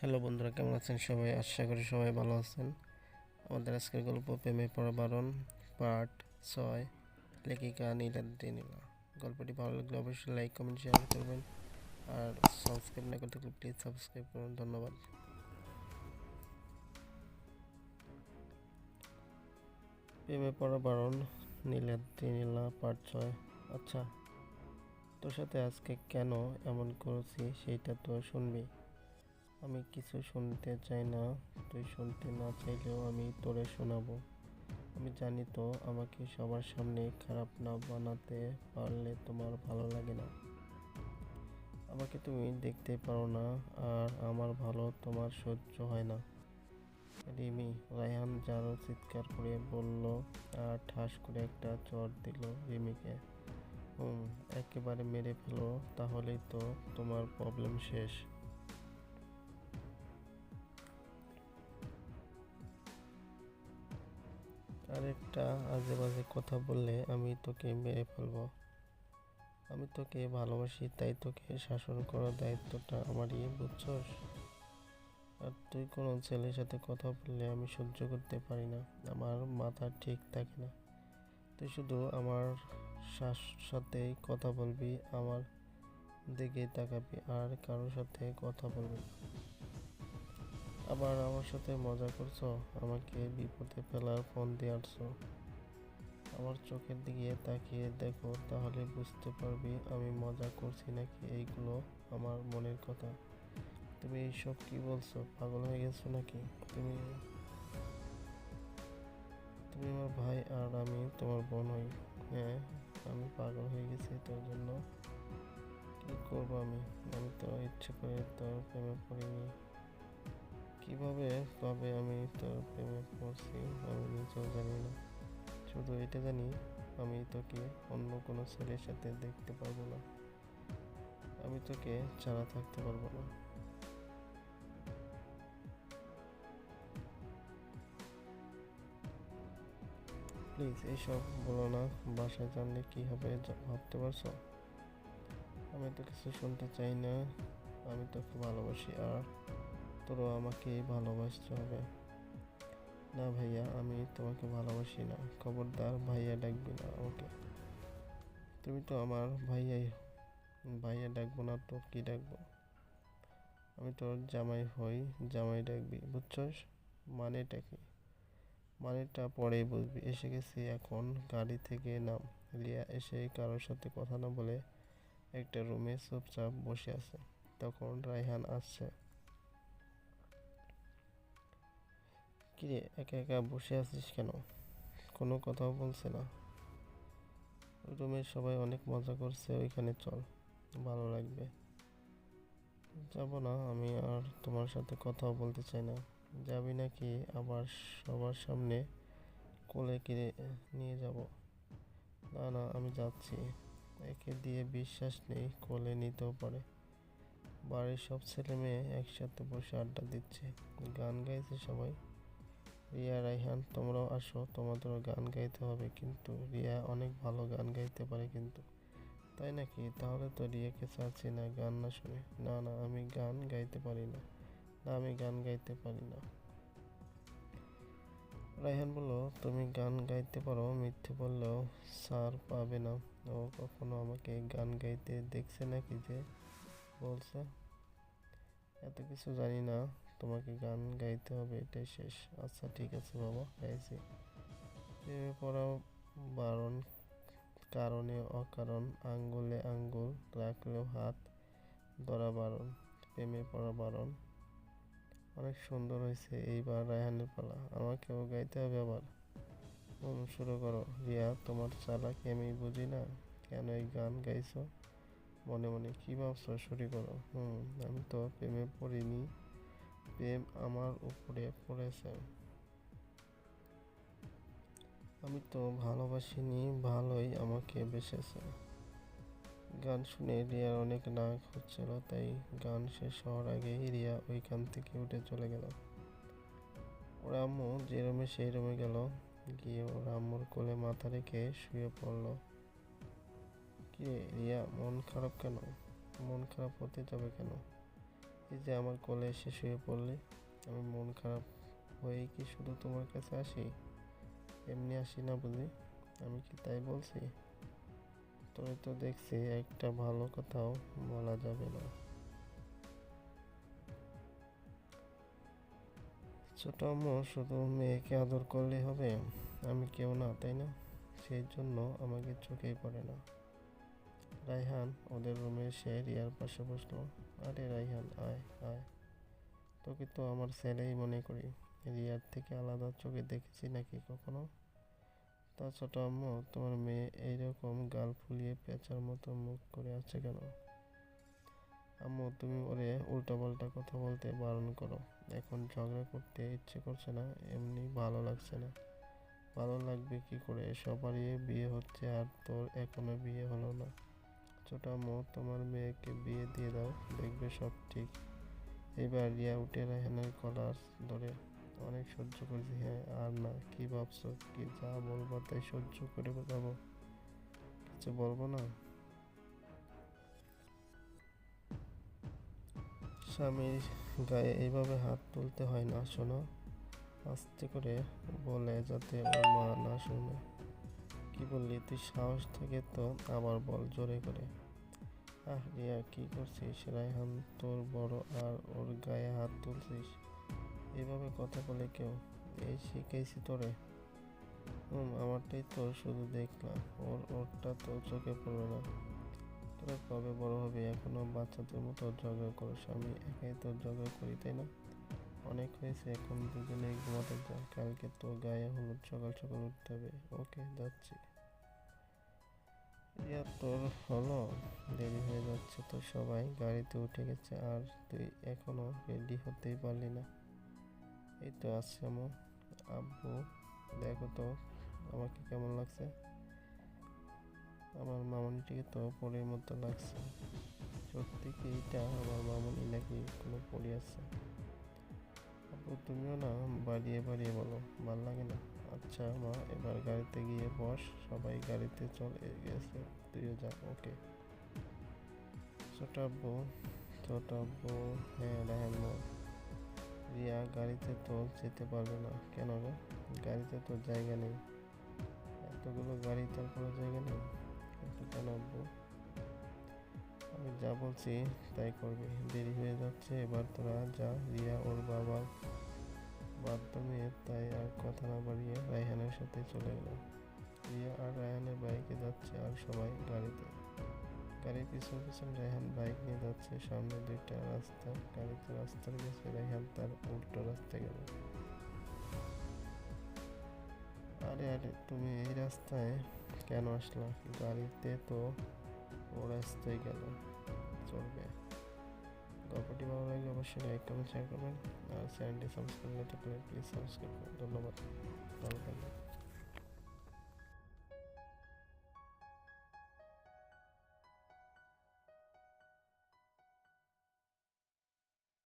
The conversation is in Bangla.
হ্যালো বন্ধুরা, কেমন আছেন সবাই? আশা করি সবাই ভালো আছেন। আমাদের আজকের গল্প প্রেমে পড়া বারণ, পার্ট ছয়, লেখিকা নীলাদ্রি নীলা গল্পটি ভালো লাগলে অবশ্যই লাইক, কমেন্ট শেয়ার করবেন। আর সাবস্ক্রাইব না করতে প্লিজ সাবস্ক্রাইব করুন। ধন্যবাদ। প্রেমে পড়া বারণ নীলাদ্রি নীলা পার্ট ছয়। আচ্ছা তোর সাথে আজকে কেন এমন করেছি, সেইটা তো শুনবি। আমি কিছু শুনতে চাই না, তুই শুনতে না চাইলেও আমি তোরে শোনাবো। আমি জানি তো আমাকে সবার সামনে খারাপ না বানাতে পারলে তোমার ভালো লাগে না। আমাকে তুমি দেখতে পারো না আর আমার ভালো তোমার সহ্য হয় না। রিমি, রায়হান জারো চিৎকার করে বলল আর ঠাস করে একটা চর দিল রিমিকে। হুম, একেবারে মেরে ফেলো, তাহলেই তো তোমার প্রবলেম শেষ। আরেকটা আজে বাজে কথা বললে আমি তোকে মেরে ফেলব। আমি তোকে ভালোবাসি, তাই তোকে শাসন করার দায়িত্বটা আমারই, বুঝছস? আর তুই কোনো ছেলের সাথে কথা বললে আমি সহ্য করতে পারি না, আমার মাথা ঠিক থাকে না। তুই শুধু আমার শাস- সাথেই কথা বলবি, আমার দিকে তাকাবি, আর কারোর সাথে কথা বলবি। আবার আমার সাথে মজা করছ? আমাকে বিপদে ফেলার ফোন দিয়ে আসছো আমার চোখের দিকে তাকিয়ে দেখো, তাহলে বুঝতে পারবি আমি মজা করছি নাকি এইগুলো আমার মনের কথা। তুমি এইসব কি বলছো? পাগল হয়ে গেছো নাকি? তুমি তুমি আমার ভাই আর আমি তোমার বোন হই। হ্যাঁ আমি পাগল হয়ে গেছি তোর জন্য। কি করব আমি? আমি তো ইচ্ছে করে তোর প্রেমে পড়িনি। কীভাবে তবে আমি তোর প্রেমে পড়ছি, আমি নিজেও জানি না। শুধু এটা জানি, আমি তোকে অন্য কোনো ছেলের সাথে দেখতে পারব না। আমি তোকে ছাড়া থাকতে পারব না। প্লিজ এইসব বলো না, বাসায় জানলে কি হবে ভাবতে পারছ? আমি তো কিছু শুনতে চাই না, আমি তোকে ভালোবাসি, আর তোরও আমাকে ভালোবাসতে হবে। না ভাইয়া, আমি তোমাকে ভালোবাসি না। খবরদার ভাইয়া ডাকবি না আমাকে। তুমি তো আমার ভাইয়াই। ভাইয়া ডাকবো না তো কি ডাকবো? আমি তোর জামাই হই, জামাই ডাকবি, বুঝছস? মানেটা কি? মানেটা পরেই বুঝবি। এসে গেছি এখন গাড়ি থেকে নাম। লিয়া এসে কারোর সাথে কথা না বলে একটা রুমে চুপচাপ বসে আছে। তখন রায়হান আসছে। কিরে, একা একা বসে আছিস কেন? কোনো কথাও বলছে না। রুমের সবাই অনেক মজা করছে, ওইখানে চল, ভালো লাগবে। যাব না, আমি আর তোমার সাথে কথাও বলতে চাই না। যাবি নাকি আবার সবার সামনে কোলে কিনে নিয়ে যাব? না না, আমি যাচ্ছি। একে দিয়ে বিশ্বাস নেই, কোলে নিতেও পারে। বাড়ির সব ছেলে মেয়ে একসাথে বসে আড্ডা দিচ্ছে। গান গাইছে সবাই। রিয়া, রাইহান, তোমরাও আসো, তোমাদেরও গান গাইতে হবে কিন্তু রিয়া অনেক ভালো গান গাইতে পারে কিন্তু। তাই নাকি? তাহলে তো রিয়াকে চাচ্ছি না, গান না শুনে। না না, আমি গান গাইতে পারি না। না, আমি গান গাইতে পারি না। রাইহান বলল, তুমি গান গাইতে পারো, মিথ্যে বললেও সার পাবে না। ও কখনো আমাকে গান গাইতে দেখছে নাকি যে? বলছে। এত কিছু জানি না। তোমাকে গান গাইতে হবে, এটাই শেষ। আচ্ছা ঠিক আছে বাবা, গাইছি। প্রেমে পড়া বারণ, কারণে অকারণ, আঙ্গুলে আঙ্গুল রাখলেও হাত ধরা বারণ, প্রেমে পড়া বারণ। অনেক সুন্দর হয়েছে এইবার রায়হানের পালা। আমাকেও গাইতে হবে আবার। শুরু করো। রিয়া, তোমার চালাকি আমি বুঝি না? কেন এই গান গাইছো? মনে মনে কি ভাবছ? শুরু করো। হুম, আমি তো প্রেমে পড়িনি। প্রেম আমার উপরে পড়েছে। আমি তো ভালোবাসিনি, ভালোই আমাকে বেসেছে। গান শুনে রিয়ার অনেক রাগ হচ্ছিল, তাই গান শেষ হওয়ার আগেই রিয়া ওইখান থেকে উঠে চলে গেল। ওর আম্মু যে রুমে, সেই রুমে গেল। গিয়ে ওর কোলে মাথা রেখে শুয়ে পড়ল। কিরে রিয়া, মন খারাপ কেন? মন খারাপ হতে যাবে কেন? এই যে আমার কোলে এসে শুয়ে পড়লে, আমি মন খারাপ হয়ে কি শুধু তোমার কাছে আসি? এমনি আসি না বুঝি? আমি কি তাই বলছি? তবে তো দেখছি একটা ভালো কথাও বলা যাবে না। ছোট আম্মু শুধু মেয়েকে আদর করলে হবে, আমি কেউ না, তাই না? সেই জন্য আমাকে চোখেই পড়ে না। রাইহান ওদের রুমে এসে রিয়ার পাশে বসল। আরে রাইহান, আয় আয়। তোকে তো আমার ছেলেই মনে করি। রিয়ার থেকে আলাদা চোখে দেখেছি নাকি কখনো? তা ছোট আম্মু, তোমার মেয়ে এইরকম গাল ফুলিয়ে পেঁচার মতো মুখ করে আছে কেন? আম্মু, তুমি ওরে উল্টাপাল্টা কথা বলতে বারণ করো। এখন ঝগড়া করতে ইচ্ছে করছে না, এমনি ভালো লাগছে না। ভালো লাগবে কি করে? সবারই বিয়ে হচ্ছে আর তোর এখনও বিয়ে হলো না। ছোট আম্মু তোমার মেয়েকে বিয়ে দিয়ে দাও, দেখবে সব ঠিক। এবার রিয়া উঠে রায়হানের কলার ধরে, অনেক সহ্য করেছি হ্যাঁ আর না, কি ভাবছ? কি যা বলব তাই সহ্য করে যাব কিছু বলব না? স্বামীর গায়ে এইভাবে হাত তুলতে হয় না, শোনো। আস্তে করে বলে যাতে ওর মা না শুনে। কি বললি? তুই সাহস থাকে তো আবার বল জোরে করে। আহ, রিয়া, কি করছিস? রায়হান, তোর বড় আর ওর গায়ে হাত তুলছিস? এভাবে কথা বলে কেউ? এই শিখেছি তোরে। হুম আমারটাই তো শুধু দেখলাম ওর, ওরটা তো চোখে পড়বে না। তোরা কবে বড় হবে? এখনও বাচ্চাদের মতো ঝগড়া করিস। আমি একাই তো ঝগড়া করি, তাই না? অনেক হয়েছে, এখন দুজনে ঘুমাতে যা কালকে তো গায়ে হলুদ, সকাল সকাল উঠতে হবে। ওকে, যাচ্ছি। ইয়া তোর হলো? দেরি হয়ে যাচ্ছে তো সবাই। গাড়িতে উঠে গেছে, আর তুই এখনও রেডি হতেই পারলি না। এই তো আমার আব্বু। দেখো তো, আমাকে কেমন লাগছে? আমার মামনিটিকে তো পরের মতো লাগছে। সত্যি কি এটা আমার মামনি নাকি কোনো পরি আছে? তুমিও না, বাড়িয়ে বাড়িয়ে বলো, ভালো লাগে না। আচ্ছা মা, এবার গাড়িতে গিয়ে বস, সবাই গাড়িতে চলে গেছে, তুইও যা, ওকে। ছোট আব্বু ছোট আব্বু হ্যাঁ রাহেন বল রিয়া গাড়িতে তো যেতে পারবে না, কেন গো গাড়িতে তো জায়গা নেই। এতগুলো গাড়ি তার কোনো জায়গা নেই? কিন্তু কেন আব্বু? আমি যা বলছি তাই করবে। দেরি হয়ে যাচ্ছে, এবার তোরা যা, রিয়া ওর বাবা। বাধ্য তাই আর কথা না বাড়িয়ে রায়হানের সাথে চলে গেল রিয়া আর রায়হানের বাইকে যাচ্ছে আর সবাই গাড়িতে। গাড়ির পিছন পিছন রায়হান বাইক নিয়ে যাচ্ছে। সামনে দুইটা রাস্তা, গাড়িতে রাস্তার গেছে রায়হান তার উল্টো রাস্তায় গেল। আরে আরে, তুমি এই রাস্তায় কেন আসলা? গাড়িতে তো ও রাস্তায় গেল। চলবে। গল্পটি ভালো লাগলে অবশ্যই লাইক কমেন্ট শেয়ার করবেন। আর চ্যানেলটি সাবস্ক্রাইব না থাকলে প্লিজ সাবস্ক্রাইব করুন। ধন্যবাদ। ভালো থাকবেন।